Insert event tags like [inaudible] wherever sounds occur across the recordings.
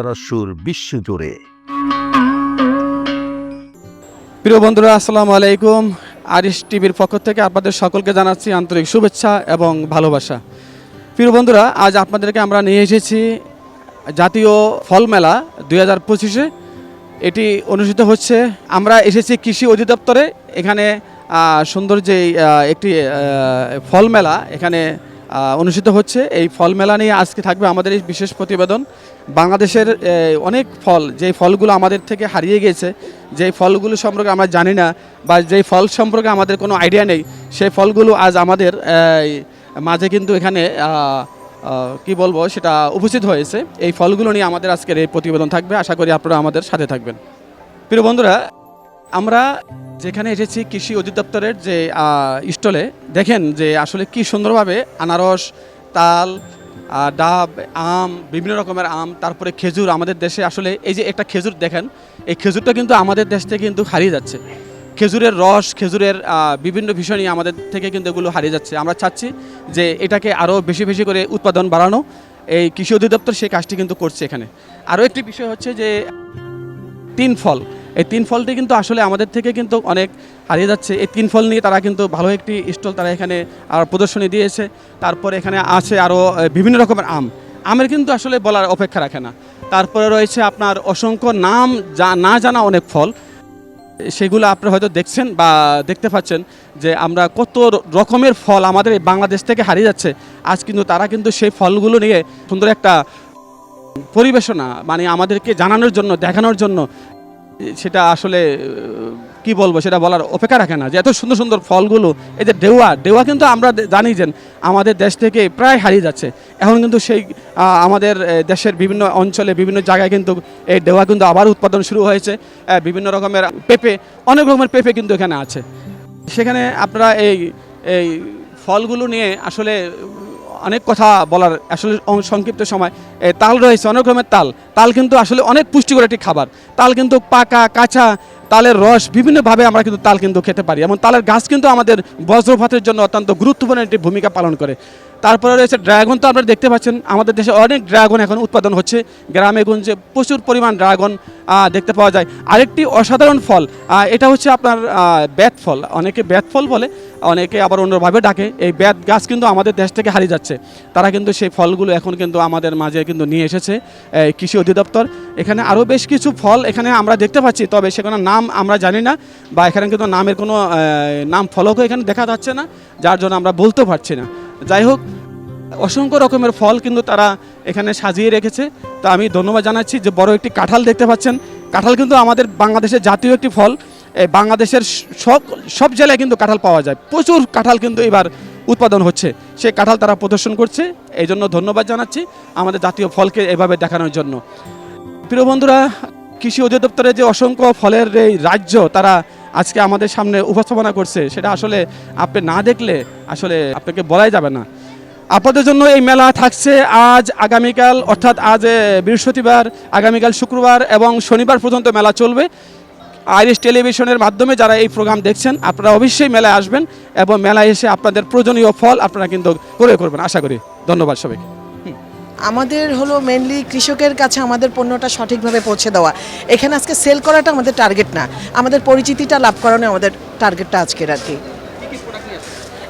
বার্তার সুর বিশ্বজুড়ে প্রিয় বন্ধুরা, আসসালামু আলাইকুম। আরিশ টিভির পক্ষ থেকে আপনাদের সকলকে জানাচ্ছি আন্তরিক শুভেচ্ছা এবং ভালোবাসা। প্রিয় বন্ধুরা, আজ আপনাদেরকে আমরা নিয়ে এসেছি জাতীয় ফল মেলা দুই হাজার পঁচিশে। এটি অনুষ্ঠিত হচ্ছে, আমরা এসেছি কৃষি অধিদপ্তরে। এখানে সুন্দর যে একটি ফল মেলা, এখানে অনুষ্ঠিত হচ্ছে। এই ফল মেলা নিয়ে আজকে থাকবে আমাদের এই বিশেষ প্রতিবেদন। বাংলাদেশের অনেক ফল যে ফলগুলো আমাদের থেকে হারিয়ে গিয়েছে যে ফলগুলো সম্পর্কে আমরা জানি না বা যেই ফল সম্পর্কে আমাদের কোনো আইডিয়া নেই, সেই ফলগুলো আজ আমাদের মাঝে কিন্তু এখানে কি বলব, সেটা উপস্থিত হয়েছে। এই ফলগুলো নিয়ে আমাদের আজকের এই প্রতিবেদন থাকবে। আশা করি আপনারা আমাদের সাথে থাকবেন। প্রিয় বন্ধুরা আমরা যেখানে এসেছি কৃষি অধিদপ্তরের যে স্টলে, দেখেন যে আসলে কি সুন্দরভাবে আনারস, তাল ডাব, আম, বিভিন্ন রকমের আম, তারপরে খেজুর আমাদের দেশে আসলে এই যে একটা খেজুর দেখেন, এই খেজুরটা কিন্তু আমাদের দেশ থেকে কিন্তু হারিয়ে যাচ্ছে। খেজুরের রস, খেজুরের বিভিন্ন বিষয় নিয়ে আমাদের থেকে কিন্তু এগুলো হারিয়ে যাচ্ছে। আমরা চাচ্ছি যে এটাকে আরও বেশি বেশি করে উৎপাদন বাড়ানো। এই কৃষি অধিদপ্তর সেই কাজটি কিন্তু করছে এখানে। আরও একটি বিষয় হচ্ছে যে, তিন ফল। এই তিন ফলটি কিন্তু আসলে আমাদের থেকে কিন্তু অনেক হারিয়ে যাচ্ছে। এই তিন ফল নিয়ে তারা কিন্তু ভালো একটি স্টল তারা এখানে আর প্রদর্শনী দিয়েছে। তারপর এখানে আছে আরও বিভিন্ন রকমের আম। আমের কিন্তু আসলে বলার অপেক্ষা রাখে না। তারপরে রয়েছে আপনার অসংখ্য নাম যা, না জানা অনেক ফল। সেগুলো আপনারা হয়তো দেখছেন বা দেখতে পাচ্ছেন যে আমরা কত রকমের ফল আমাদের বাংলাদেশ থেকে হারিয়ে যাচ্ছে। আজ কিন্তু তারা কিন্তু সেই ফলগুলো নিয়ে সুন্দর একটা পরিবেশনা মানে আমাদেরকে জানানোর জন্য, দেখানোর জন্য সেটা আসলে কি বলব, সেটা বলার অপেক্ষা রাখে না। যে এত সুন্দর সুন্দর ফলগুলো, এই যে ডেওয়া ডেওয়া কিন্তু আমরা জানি যে আমাদের দেশ থেকে প্রায় হারিয়ে যাচ্ছে। এখন কিন্তু সেই আমাদের দেশের বিভিন্ন অঞ্চলে, বিভিন্ন জায়গায় কিন্তু এই ডেওয়া কিন্তু আবার উৎপাদন শুরু হয়েছে। বিভিন্ন রকমের পেঁপে, অনেক রকমের পেঁপে কিন্তু এখানে আছে। সেখানে আপনারা এই এই ফলগুলো নিয়ে আসলে অনেক কথা বলার আসলে সংক্ষিপ্ত সময়। তাল রয়েছে অনেক রকমের তাল। তাল কিন্তু আসলে অনেক পুষ্টিকর একটি খাবার। তাল কিন্তু পাকা, কাঁচা, তালের রস বিভিন্নভাবে আমরা কিন্তু তাল কিন্তু খেতে পারি। এবং তালের গাছ কিন্তু আমাদের বজ্রপাতের জন্য অত্যন্ত গুরুত্বপূর্ণ একটি ভূমিকা পালন করে। তারপরে রয়েছে ড্রাগন। তো আপনারা দেখতে পাচ্ছেন, আমাদের দেশে অনেক ড্রাগন এখন উৎপাদন হচ্ছে। গ্রামে, গঞ্জে প্রচুর পরিমাণ ড্রাগন দেখতে পাওয়া যায়। আরেকটি অসাধারণ ফল এটা হচ্ছে আপনার বেত ফল। অনেকে বেত ফল বলে। অনেকে আবার অন্যভাবে ডাকে, এই বেত গাছ কিন্তু আমাদের দেশ থেকে হারিয়ে যাচ্ছে। তারা কিন্তু সেই ফলগুলো এখন কিন্তু আমাদের মাঝে কিন্তু নিয়ে এসেছে কৃষি অধিদপ্তর। এখানে আরও বেশ কিছু ফল এখানে আমরা দেখতে পাচ্ছি, তবে সেখানে নাম আমরা জানি না বা এখানে কিন্তু নামের কোনো নাম ফলকও এখানে দেখা যাচ্ছে না, যার জন্য আমরা বলতেও পারছি না। যাই হোক, অসংখ্য রকমের ফল কিন্তু তারা এখানে সাজিয়ে রেখেছে। তো আমি ধন্যবাদ জানাচ্ছি যে বড় একটি কাঁঠাল দেখতে পাচ্ছেন। কাঁঠাল কিন্তু আমাদের বাংলাদেশের জাতীয় একটি ফল। বাংলাদেশের সব সব জেলায় কিন্তু কাঁঠাল পাওয়া যায়। প্রচুর কাঁঠাল কিন্তু এবার উৎপাদন হচ্ছে। সেই কাঁঠাল তারা প্রদর্শন করছে। এই জন্য ধন্যবাদ জানাচ্ছি আমাদের জাতীয় ফলকে এভাবে দেখানোর জন্য। প্রিয় বন্ধুরা, কৃষি অধিদপ্তরের যে অসংখ্য ফলের এই রাজ্য তারা আজকে আমাদের সামনে উপস্থাপনা করছে, সেটা আসলে আপনি না দেখলে আসলে আপনাকে বলাই যাবে না। আপনাদের জন্য এই মেলা থাকছে আজ, আগামীকাল, অর্থাৎ আজ বৃহস্পতিবার, আগামীকাল শুক্রবার এবং শনিবার পর্যন্ত মেলা চলবে। আইরিশ টেলিভিশনের মাধ্যমে যারা এই প্রোগ্রাম দেখছেন, আপনারা অবশ্যই মেলায় আসবেন এবং মেলায় এসে আপনাদের প্রয়োজনীয় ফল আপনারা কিন্তু করে করবেন। আশা করি। ধন্যবাদ সবাইকে। আমাদের হলো মেনলি কৃষকের কাছে আমাদের পণ্যটা সঠিকভাবে পৌঁছে দেওয়া। এখানে আজকে সেল করাটা আমাদের টার্গেট না। আমাদের পরিচিতিটা লাভ করানো আমাদের টার্গেটটা আজকের আর কি।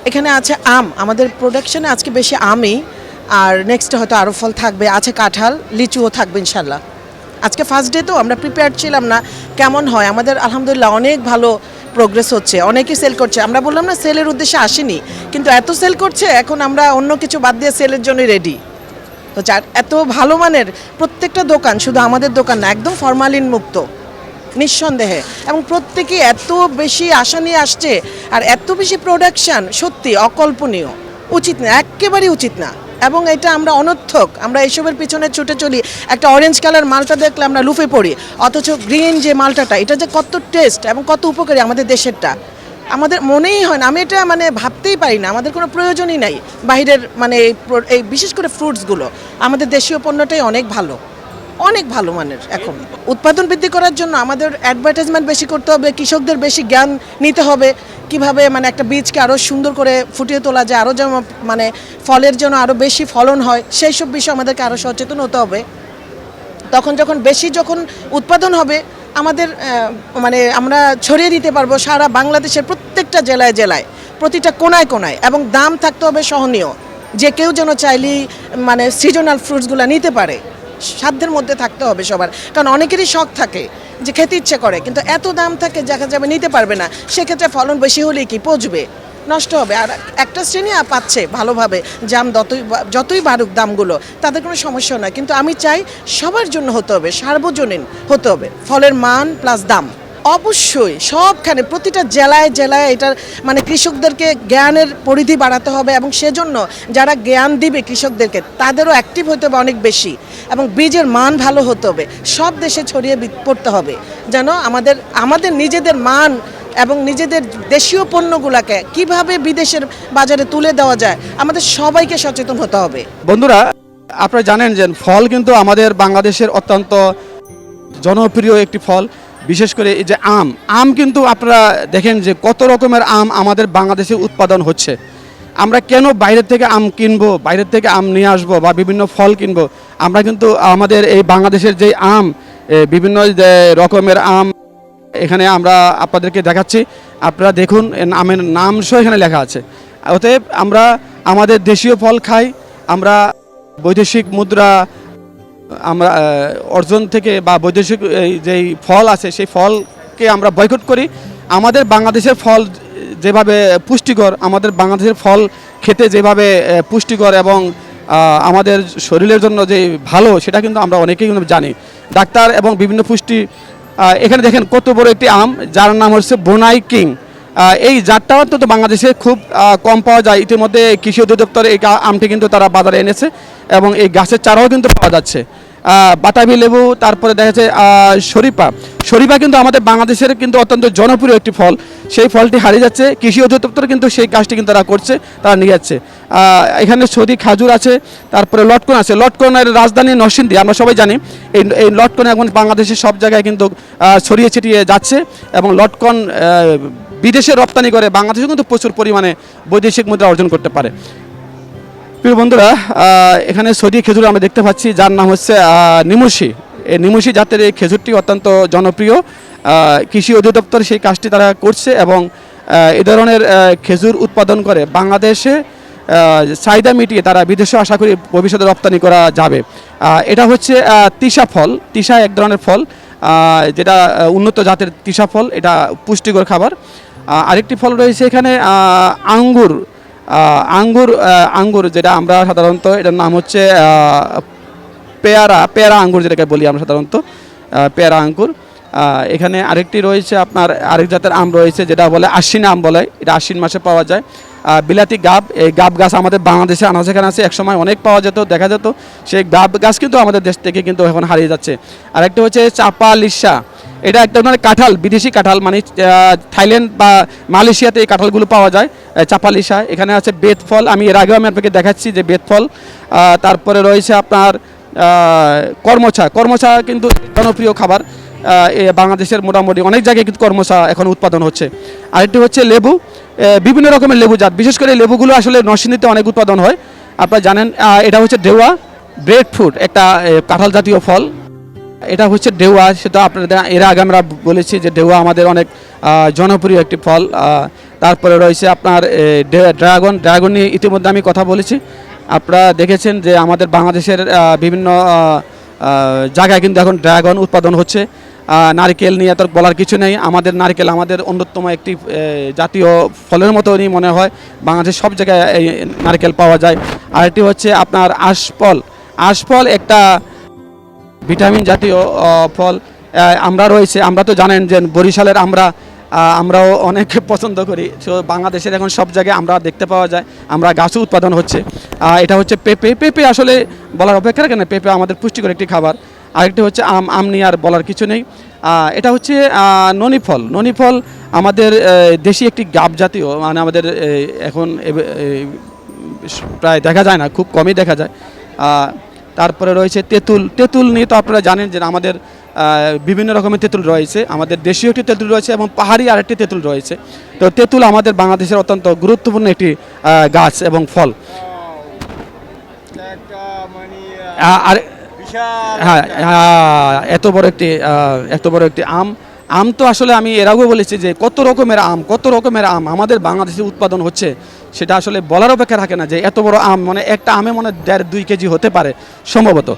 এখানে আছে আম। আমাদের প্রোডাকশনে আজকে বেশি আমই। আর নেক্সট হয়তো আরও ফল থাকবে। আছে কাঁঠাল, লিচুও থাকবে ইনশাল্লাহ আজকে ফার্স্ট ডে তো, আমরা প্রিপেয়ার ছিলাম না, কেমন হয়? আমাদের আলহামদুলিল্লাহ অনেক ভালো প্রোগ্রেস হচ্ছে, অনেকেই সেল করছে। আমরা বললাম না সেলের উদ্দেশ্যে আসিনি, কিন্তু এত সেল করছে, এখন আমরা অন্য কিছু বাদ দিয়ে সেলের জন্য রেডি তো যার এত ভালো মানের প্রত্যেকটা দোকান, শুধু আমাদের দোকান না, একদম ফরমালিন মুক্ত, নিঃসন্দেহে। এবং প্রত্যেকে এত বেশি আশা নিয়ে আসছে, আর এত বেশি প্রোডাকশান সত্যি অকল্পনীয়। উচিত না, একেবারেই উচিত না। এবং এটা আমরা অনর্থক। আমরা এসবের পিছনে ছুটে চলি। একটা অরেঞ্জ কালার মালটা দেখলে আমরা লুফে পড়ি। অথচ গ্রিন যে মালটাটা, এটা যে কত টেস্ট এবং কত উপকারী আমাদের দেশেরটা। আমাদের মনেই হয় না। আমি এটা মানে ভাবতেই পারি না। আমাদের কোনো প্রয়োজনই নাই। বাইরের মানে এই এই বিশেষ করে ফ্রুটসগুলো আমাদের দেশীয় পণ্যটাই অনেক ভালো। অনেক ভালো মানের এখন। উৎপাদন বৃদ্ধি করার জন্য আমাদের অ্যাডভার্টাইজমেন্ট বেশি করতে হবে, কৃষকদের বেশি জ্ঞান নিতে হবে। কীভাবে মানে একটা বীজকে আরও সুন্দর করে ফুটিয়ে তোলা যায় আরও যেমন মানে ফলের জন্য আরও বেশি ফলন হয় সেই সব বিষয়ে আমাদেরকে আরও সচেতন হতে হবে। তখন যখন বেশি যখন উৎপাদন হবে, আমাদের মানে আমরা ছড়িয়ে দিতে পারব সারা বাংলাদেশের প্রত্যেকটা জেলায় জেলায়, প্রতিটা কোনায় কোনায়, এবং দাম থাকতে হবে সহনীয়। যে কেউ যেন চাইলেই মানে সিজনাল ফ্রুটসগুলো নিতে পারে। সাধ্যের মধ্যে থাকতে হবে সবার। কারণ অনেকেরই শখ থাকে যে খেতে ইচ্ছে করে, কিন্তু এত দাম থাকে দেখা যাবে নিতে পারবে না, সেক্ষেত্রে ফলন বেশি হলেই কি পচবে? নষ্ট হবে। আর একটা শ্রেণি আর পাচ্ছে ভালোভাবে জাম যতই যতই বাড়ুক দামগুলো, তাদের কোনো সমস্যা নয়। কিন্তু আমি চাই সবার জন্য হতে হবে, সার্বজনীন হতে হবে। ফলের মান প্লাস দাম। অবশ্যই সবখানে, প্রতিটা জেলায় জেলায় এটার মানে কৃষকদেরকে জ্ঞানের পরিধি বাড়াতে হবে এবং সেজন্য যারা জ্ঞান দিবে কৃষকদেরকে, তাদেরও অ্যাক্টিভ হতে হবে অনেক বেশি এবং বীজের মান ভালো হতে হবে। সব দেশে ছড়িয়ে পড়তে হবে। যেন আমাদের আমাদের নিজেদের মান এবং নিজেদের দেশীয় পণ্যগুলোকে কীভাবে বিদেশের বাজারে তুলে দেওয়া যায়, আমাদের সবাইকে সচেতন হতে হবে। বন্ধুরা, আপনারা জানেন যে ফল কিন্তু আমাদের বাংলাদেশের অত্যন্ত জনপ্রিয় একটি ফল। বিশেষ করে এই যে আম আম কিন্তু আপনারা দেখেন যে কত রকমের আম আমাদের বাংলাদেশে উৎপাদন হচ্ছে। আমরা কেন বাইরের থেকে আম কিনবো, বাইরের থেকে আম নিয়ে আসব বা বিভিন্ন ফল কিনবো? আমরা কিন্তু আমাদের এই বাংলাদেশের যে আম বিভিন্ন রকমের আম, এখানে আমরা আপনাদেরকে দেখাচ্ছি। আপনারা দেখুন আমের নাম সহ এখানে লেখা আছে। অতএব আমরা আমাদের দেশীয় ফল খাই, আমরা বৈদেশিক মুদ্রা আমরা অর্জন থেকে বা বৈদেশিক যেই ফল আছে, সেই ফলকে আমরা বয়কট করি। আমাদের বাংলাদেশের ফল যেভাবে পুষ্টিকর, আমাদের বাংলাদেশের ফল খেতে যেভাবে পুষ্টিকর এবং আমাদের শরীরের জন্য যে ভালো, সেটা কিন্তু আমরা অনেকেই কিন্তু জানি। ডাক্তার এবং বিভিন্ন পুষ্টি এখানে দেখেন কত বড় একটি আম, যার নাম হচ্ছে বোনাই কিং। এই জাতটা অন্তত বাংলাদেশে খুব কম পাওয়া যায়। ইতিমধ্যে কৃষি অধিদপ্তর এই আমটি কিন্তু তারা বাজারে এনেছে এবং এই গাছের চারাও কিন্তু পাওয়া যাচ্ছে। বাতাবি লেবু, তারপরে দেখা যাচ্ছে শরীফা শরীফা কিন্তু আমাদের বাংলাদেশের কিন্তু অত্যন্ত জনপ্রিয় একটি ফল। সেই ফলটি হারিয়ে যাচ্ছে। কৃষি অধিদপ্তর কিন্তু সেই কাজটি কিন্তু তারা করছে, তারা নিয়ে যাচ্ছে। এখানে সৌদি খাজুর আছে, তারপরে লটকন আছে। লটকনের রাজধানী নরসিংদী, আমরা সবাই জানি, এই এই লটকন এখন বাংলাদেশের সব জায়গায় কিন্তু ছড়িয়ে ছিটিয়ে যাচ্ছে এবং লটকন বিদেশে রপ্তানি করে বাংলাদেশে কিন্তু প্রচুর পরিমাণে বৈদেশিক মুদ্রা অর্জন করতে পারে। প্রিয় বন্ধুরা এখানে সৌদি খেজুর আমরা দেখতে পাচ্ছি, যার নাম হচ্ছে নিমুশি এই নিমুশি জাতের এই খেজুরটি অত্যন্ত জনপ্রিয়। কৃষি অধিদপ্তর সেই কাজটি তারা করছে এবং এ ধরনের খেজুর উৎপাদন করে বাংলাদেশে চাহিদা মিটিয়ে তারা বিদেশে আশা করি ভবিষ্যতে রপ্তানি করা যাবে। এটা হচ্ছে তিসা ফল। তিসা এক ধরনের ফল যেটা উন্নত জাতের তিসা ফল। এটা পুষ্টিকর খাবার। আরেকটি ফল রয়েছে এখানে আঙ্গুর। আঙ্গুর আঙ্গুর যেটা আমরা সাধারণত, এটার নাম হচ্ছে পেয়ারা পেয়ারা আঙ্গুর যেটাকে বলি আমরা সাধারণত পেয়ারা আঙ্গুর। এখানে আরেকটি রয়েছে আপনার, আরেক জাতের আম রয়েছে, যেটা বলে আশ্বিন আম বলে, এটা আশ্বিন মাসে পাওয়া যায়। বিলাতি গাব, এই গাব গাছ আমাদের বাংলাদেশে আনাচে আছে, একসময় অনেক পাওয়া যেত, দেখা যেত। সেই গাব গাছ কিন্তু আমাদের দেশ থেকে কিন্তু এখন হারিয়ে যাচ্ছে। আরেকটি হচ্ছে চাপা লিসা এটা একটা ধরনের কাঁঠাল, বিদেশি কাঁঠাল মানে থাইল্যান্ড বা মালয়েশিয়াতে এই কাঁঠালগুলো পাওয়া যায় চাপালিশা। এখানে আছে বেত ফল আমি এর আগেও আমি আপনাকে দেখাচ্ছি যে বেত ফল তারপরে রয়েছে আপনার কর্মচা। কর্মচা কিন্তু জনপ্রিয় খাবার। বাংলাদেশের মোটামুটি অনেক জায়গায় কিন্তু কর্মচা এখন উৎপাদন হচ্ছে। আরেকটি হচ্ছে লেবু। বিভিন্ন রকমের লেবু জাত। বিশেষ করে লেবুগুলো আসলে নরসিংদীতে অনেক উৎপাদন হয়। আপনারা জানেন এটা হচ্ছে ডেওয়া ব্রেড ফ্রুট একটা কাঁঠাল জাতীয় ফল। এটা হচ্ছে ডেওয়া সেটা আপনাদের এর আগে আমরা বলেছি যে ডেওয়া আমাদের অনেক জনপ্রিয় একটি ফল। তারপরে রয়েছে আপনার ড্রাগন। ড্রাগন নিয়ে ইতিমধ্যে আমি কথা বলেছি। আপনারা দেখেছেন যে আমাদের বাংলাদেশের বিভিন্ন জায়গায় কিন্তু এখন ড্রাগন উৎপাদন হচ্ছে। নারকেল নিয়ে তো বলার কিছু নেই। আমাদের নারকেল আমাদের অন্যতম একটি জাতীয় ফলের মতনই মনে হয়। বাংলাদেশের সব জায়গায় এই নারকেল পাওয়া যায়। আরেকটি হচ্ছে আপনার আশফল। আশফল একটা ভিটামিন জাতীয় ফল আমরা রয়েছে। আমরা তো জানেন যে বরিশালের আমরা আমরাও অনেক [laughs] পছন্দ করি। তো বাংলাদেশের এখন সব জায়গায় আমরা দেখতে পাওয়া যায়, আমরা গাছও উৎপাদন হচ্ছে। এটা হচ্ছে পেঁপে। পেঁপে আসলে বলার অপেক্ষা রাখে না। পেঁপে আমাদের পুষ্টিকর একটি খাবার। আরেকটি হচ্ছে আম আম নিয়ে আর বলার কিছু নেই। এটা হচ্ছে ননি ফল ননি ফল আমাদের দেশি একটি গাব জাতীয়। মানে আমাদের এখন প্রায় দেখা যায় না। খুব কমই দেখা যায়। তারপরে রয়েছে তেঁতুল। তেঁতুল নিয়ে তো আপনারা জানেন যে আমাদের বিভিন্ন রকমের তেঁতুল রয়েছে। আমাদের দেশীয় একটি তেঁতুল রয়েছে এবং পাহাড়ি আরেকটি তেঁতুল রয়েছে। তো তেঁতুল আমাদের বাংলাদেশের অত্যন্ত গুরুত্বপূর্ণ একটি গাছ এবং ফল। আর হ্যাঁ হ্যাঁ, এত বড় একটি এত বড় একটি আম আম তো আসলে আমি এর বলেছি যে কত রকমের আম, কত রকমের আম আমাদের বাংলাদেশে উৎপাদন হচ্ছে, সেটা আসলে বলার অপেক্ষা রাখে না যে এত বড় আম মানে একটা আমে মনে দেড় দুই কেজি হতে পারে সম্ভবত।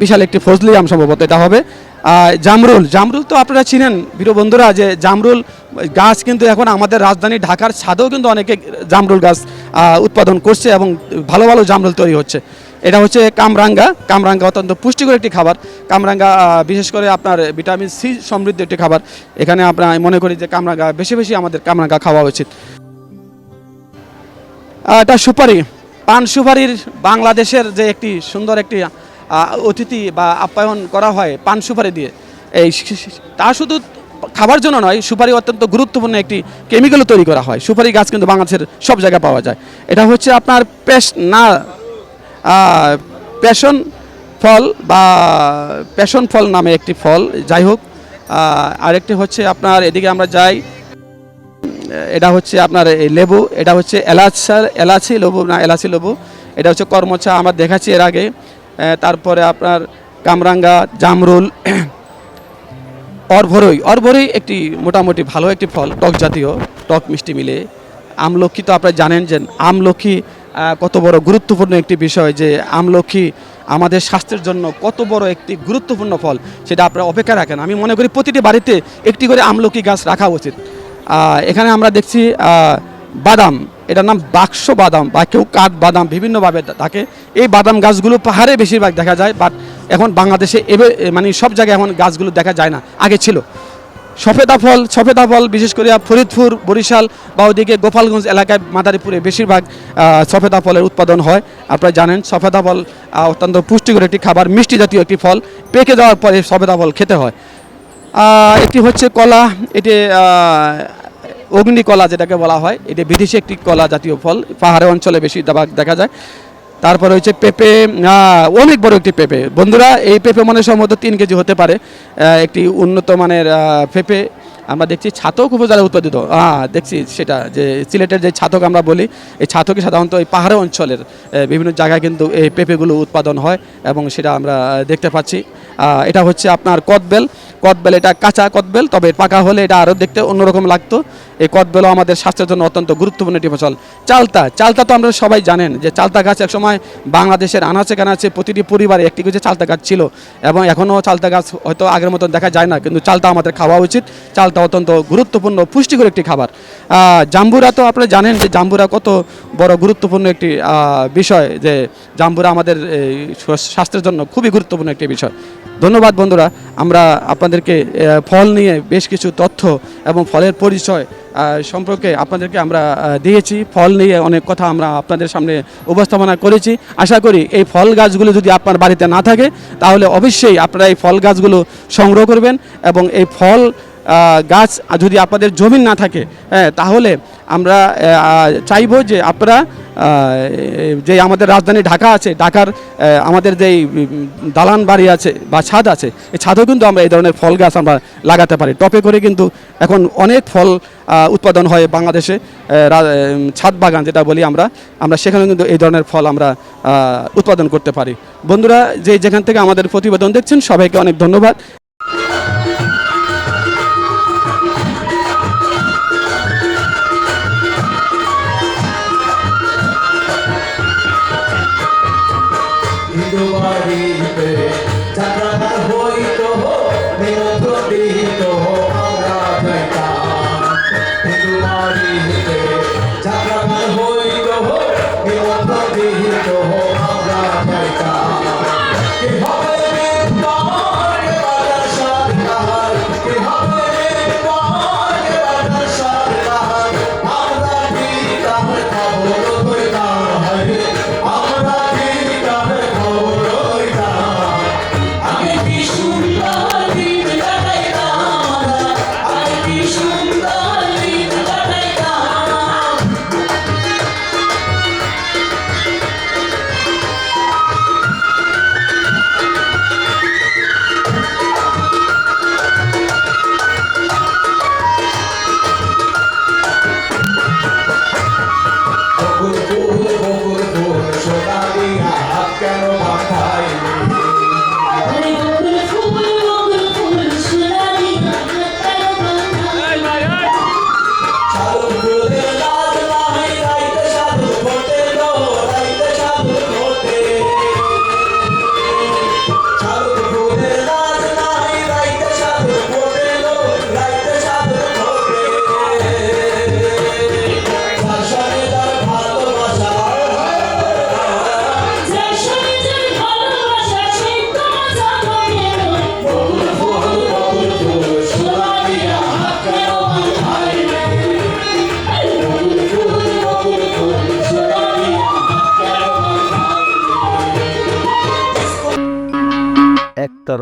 বিশাল একটি ফজলি আম সম্ভবত এটা হবে। জামরুল জামরুল তো আপনারা চিনেন, প্রিয় বন্ধুরা, যে জামরুল গাছ কিন্তু এখন আমাদের রাজধানী ঢাকার ছাদেও কিন্তু অনেকে জামরুল গাছ উৎপাদন করছে এবং ভালো ভালো জামরুল তৈরি হচ্ছে। এটা হচ্ছে কামরাঙ্গা। কামরাঙ্গা অত্যন্ত পুষ্টিকর একটি খাবার। কামরাঙ্গা বিশেষ করে আপনার ভিটামিন সি সমৃদ্ধ একটি খাবার। এখানে আমরা মনে করি যে কামরাঙ্গা, বেশি বেশি আমাদের কামরাঙ্গা খাওয়া উচিত। এটা সুপারি। পান সুপারির বাংলাদেশের যে একটি সুন্দর একটি অতিথি বা আপ্যায়ন করা হয় পান সুপারি দিয়ে, এই তা শুধু খাবার জন্য নয়, সুপারি অত্যন্ত গুরুত্বপূর্ণ একটি কেমিক্যালও তৈরি করা হয়। সুপারি গাছ কিন্তু বাংলাদেশের সব জায়গায় পাওয়া যায়। এটা হচ্ছে আপনার পেস্ট, না প্যাশন ফল বা প্যাশন ফল নামে একটি ফল, যাই হোক আরেকটি হচ্ছে আপনার এদিকে আমরা যাই, এটা হচ্ছে আপনার এই লেবু, এটা হচ্ছে এলাচার এলাচি লেবু না, এলাচি লেবু, এটা হচ্ছে কর্মচা, আমরা দেখাচ্ছি এর আগে তারপরে আপনার কামরাঙ্গা, জামরুল, [clears throat] অরভরই অরভরই একটি মোটামুটি ভালো একটি ফল, টক জাতীয়, টক মিষ্টি মিলে, আমলক্ষী তো আপনারা জানেন যে আমলক্ষী কত বড় গুরুত্বপূর্ণ একটি বিষয় যে আমলক্ষী আমাদের স্বাস্থ্যের জন্য কত বড় একটি গুরুত্বপূর্ণ ফল, সেটা আপনারা অপেক্ষা রাখেন। আমি মনে করি প্রতিটি বাড়িতে একটি করে আমলকি গাছ রাখা উচিত। এখানে আমরা দেখছি বাদাম, এটার নাম বাক্স বাদাম বা কেউ কাঠ বাদাম বিভিন্নভাবে থাকে। এই বাদাম গাছগুলো পাহাড়ে বেশিরভাগ দেখা যায়, বাট এখন বাংলাদেশে এবে মানে সব জায়গায় এখন গাছগুলো দেখা যায় না, আগে ছিল। সফেদা ফল সফেদা ফল বিশেষ করে ফরিদপুর বরিশাল বা ওদিকে গোপালগঞ্জ এলাকায় মাদারীপুরে বেশিরভাগ সফেদা ফলের উৎপাদন হয়। আপনারা জানেন সফেদা ফল অত্যন্ত পুষ্টিকর একটি খাবার মিষ্টি জাতীয় একটি ফল। পেকে যাওয়ার পরে সফেদা ফল খেতে হয়। একটি হচ্ছে কলা এটি আহ, অগ্নি কলা যেটাকে বলা হয় এটি বিদেশি একটি কলা জাতীয় ফল। পাহাড়ি অঞ্চলে বেশি দেখা যায়। তারপরে হচ্ছে পেঁপে অনেক বড় একটি পেঁপে। বন্ধুরা, এই পেঁপে মানে সম্ভবত তিন কেজি হতে পারে। একটি উন্নত মানের পেঁপে। আমরা দেখছি ছাতক উপজেলায় উৎপাদিত। হ্যাঁ দেখছি সেটা যে সিলেটের যে ছাতক আমরা বলি, এই ছাতকে সাধারণত এই পাহাড়ে অঞ্চলের বিভিন্ন জায়গায় কিন্তু এই পেঁপেগুলো উৎপাদন হয় এবং সেটা আমরা দেখতে পাচ্ছি। এটা হচ্ছে আপনার কদবেল। কদবেল এটা কাঁচা কদবেল, তবে পাকা হলে এটা আরও দেখতে অন্যরকম লাগতো। এই কদবেলও আমাদের স্বাস্থ্যের জন্য অত্যন্ত গুরুত্বপূর্ণ একটি ফসল। চালতা চালতা তো আমরা সবাই জানেন যে চালতা গাছ একসময় বাংলাদেশের আনাচে কানাচে প্রতিটি পরিবারে একটি করে চালতা গাছ ছিল এবং এখনও চালতা গাছ হয়তো আগের মতন দেখা যায় না, কিন্তু চালতা আমাদের খাওয়া উচিত। চালতা অত্যন্ত গুরুত্বপূর্ণ পুষ্টিকর একটি খাবার। জাম্বুরা তো আপনারা জানেন যে জাম্বুরা কত বড় গুরুত্বপূর্ণ একটি বিষয় যে জাম্বুরা আমাদের স্বাস্থ্যের জন্য খুবই গুরুত্বপূর্ণ একটি বিষয়। ধন্যবাদ বন্ধুরা, আমরা আপনাদেরকে ফল নিয়ে বেশ কিছু তথ্য এবং ফলের পরিচয় সম্পর্কে আপনাদেরকে আমরা দিয়েছি। ফল নিয়ে অনেক কথা আমরা আপনাদের সামনে উপস্থাপনা করেছি। আশা করি এই ফল গাছগুলো যদি আপনার বাড়িতে না থাকে, তাহলে অবশ্যই আপনারা এই ফল গাছগুলো সংগ্রহ করবেন এবং এই ফল গাছ যদি আপনাদের জমি না থাকে হ্যাঁ তাহলে আমরা চাইব যে আপনারা যে আমাদের রাজধানী ঢাকা আছে, ঢাকার আমাদের যেই দালান বাড়ি আছে বা ছাদ আছে, এই ছাদেও কিন্তু আমরা এই ধরনের ফল গাছ আমরা লাগাতে পারি। টপে করে কিন্তু এখন অনেক ফল উৎপাদন হয় বাংলাদেশে ছাদ বাগান যেটা বলি আমরা আমরা সেখানে কিন্তু এই ধরনের ফল আমরা উৎপাদন করতে পারি। বন্ধুরা, যে যেখান থেকে আমাদের প্রতিবেদন দেখছেন, সবাইকে অনেক ধন্যবাদ।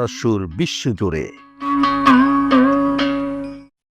বার্তার সুর বিশ্বজুড়ে